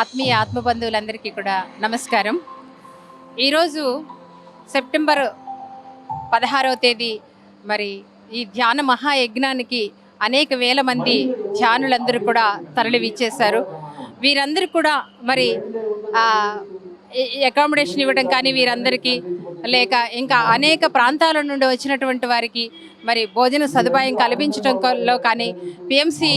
ఆత్మీయ ఆత్మబంధువులందరికీ కూడా నమస్కారం. ఈరోజు సెప్టెంబర్ పదహారవ తేదీ మరి ఈ ధ్యాన మహాయజ్ఞానికి అనేక వేల మంది ధ్యానులందరూ కూడా తరలి విచ్చేశారు. వీరందరూ కూడా మరి అకామిడేషన్ ఇవ్వడం కానీ వీరందరికీ లేక ఇంకా అనేక ప్రాంతాల నుండి వచ్చినటువంటి వారికి మరి భోజన సదుపాయం కల్పించడంలో కానీ పిఎంసి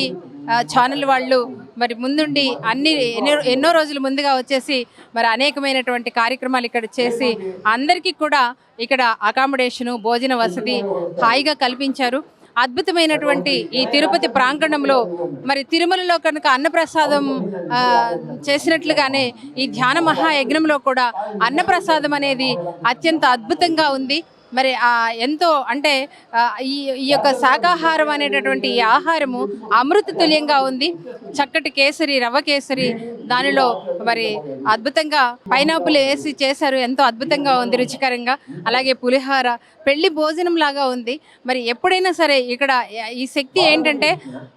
ఛానల్ వాళ్ళు మరి ముందుండి అన్ని ఎన్నో ఎన్నో రోజులు ముందుగా వచ్చేసి మరి అనేకమైనటువంటి కార్యక్రమాలు ఇక్కడ చేసి అందరికీ కూడా ఇక్కడ అకామిడేషను భోజన వసతి హాయిగా కల్పించారు. అద్భుతమైనటువంటి ఈ తిరుపతి ప్రాంగణంలో మరి తిరుమలలో కనుక అన్నప్రసాదం చేసినట్లుగానే ఈ ధ్యాన మహాయజ్ఞంలో కూడా అన్నప్రసాదం అనేది అత్యంత అద్భుతంగా ఉంది. మరి ఆ ఎంతో అంటే ఈ ఈ యొక్క శాకాహారం అనేటటువంటి ఈ ఆహారము అమృత తుల్యంగా ఉంది. చక్కటి కేసరి రవ్వ కేసరి దానిలో మరి అద్భుతంగా పైనాపుల్ వేసి చేశారు. ఎంతో అద్భుతంగా ఉంది రుచికరంగా. అలాగే పులిహార పెళ్ళి భోజనం లాగా ఉంది. మరి ఎప్పుడైనా సరే ఇక్కడ ఈ శక్తి ఏంటంటే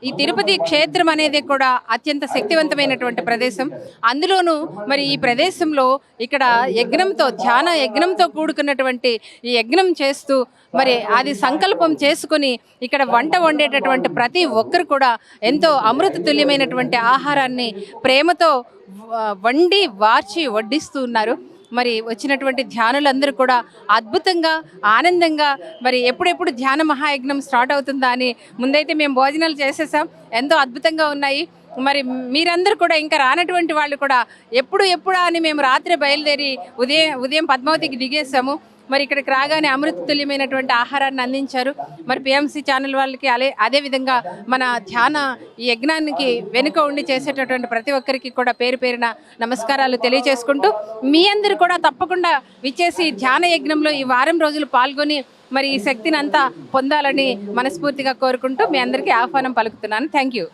ఈ తిరుపతి క్షేత్రం అనేది కూడా అత్యంత శక్తివంతమైనటువంటి ప్రదేశం. అందులోనూ మరి ఈ ప్రదేశంలో ఇక్కడ యజ్ఞంతో ధ్యాన యజ్ఞంతో కూడుకున్నటువంటి ఈ యజ్ఞం చేస్తూ మరి అది సంకల్పం చేసుకుని ఇక్కడ వంట వండేటటువంటి ప్రతి ఒక్కరు కూడా ఎంతో అమృత తుల్యమైనటువంటి ఆహారాన్ని ప్రేమతో వండి వార్చి వడ్డిస్తూ ఉన్నారు. మరి వచ్చినటువంటి ధ్యానులందరూ కూడా అద్భుతంగా ఆనందంగా మరి ఎప్పుడెప్పుడు ధ్యాన మహాయజ్ఞం స్టార్ట్ అవుతుందా అని ముందైతే మేము భోజనాలు చేసేసాం. ఎంతో అద్భుతంగా ఉన్నాయి. మరి మీరందరూ కూడా ఇంకా రానటువంటి వాళ్ళు కూడా ఎప్పుడు ఎప్పుడా అని మేము రాత్రి బయలుదేరి ఉదయం ఉదయం పద్మావతికి దిగేసాము మరి ఇక్కడికి రాగానే అమృత తుల్యమైనటువంటి ఆహారాన్ని అందించారు. మరి పిఎంసి ఛానల్ వాళ్ళకి అదే అదేవిధంగా మన ధ్యాన యజ్ఞానికి వెనుక ఉండి చేసేటటువంటి ప్రతి ఒక్కరికి కూడా పేరు పేరున నమస్కారాలు తెలియజేసుకుంటూ మీ అందరూ కూడా తప్పకుండా విచ్చేసి ధ్యాన యజ్ఞంలో ఈ వారం రోజులు పాల్గొని మరి ఈ శక్తిని అంతా పొందాలని మనస్ఫూర్తిగా కోరుకుంటూ మీ అందరికీ ఆహ్వానం పలుకుతున్నాను. Thank you